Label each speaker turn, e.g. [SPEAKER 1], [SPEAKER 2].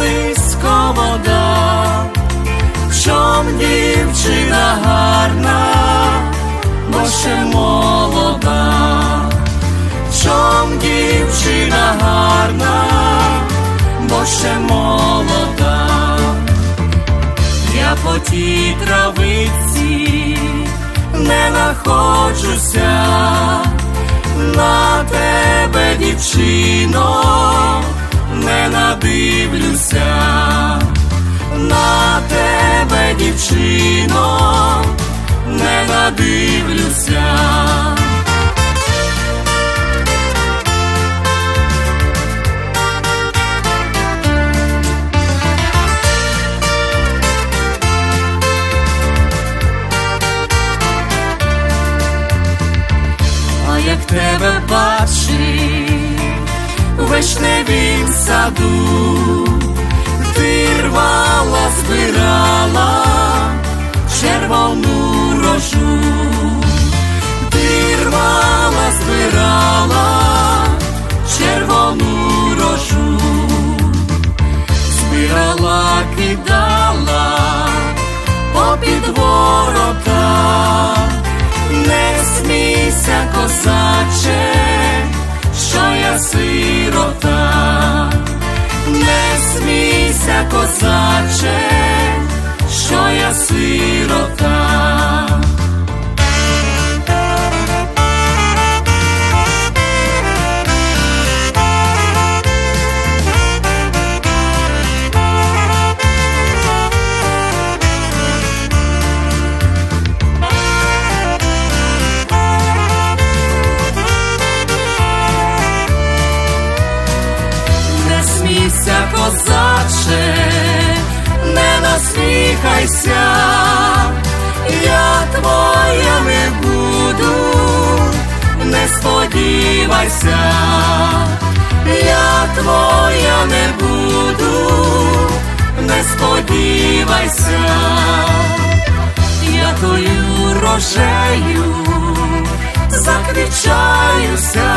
[SPEAKER 1] близько вода, в чом дівчина гарна, бо ще молода, в чом дівчина гарна, бо ще молода, я по тій травиці не находжуся. На тебе, дівчино не надивлюся на тебе, дівчино, не надивлюся. Як тебе саду, ти збирала червону рожу, ти рвала, збирала червону рожу, збирала, кидала попід ворота, не смійся, козаче, що я сирота, смійся, козаче, не насміхайся, я твоя не буду, не сподівайся, я твоя не буду, не сподівайся, я тою рожею заквічаюся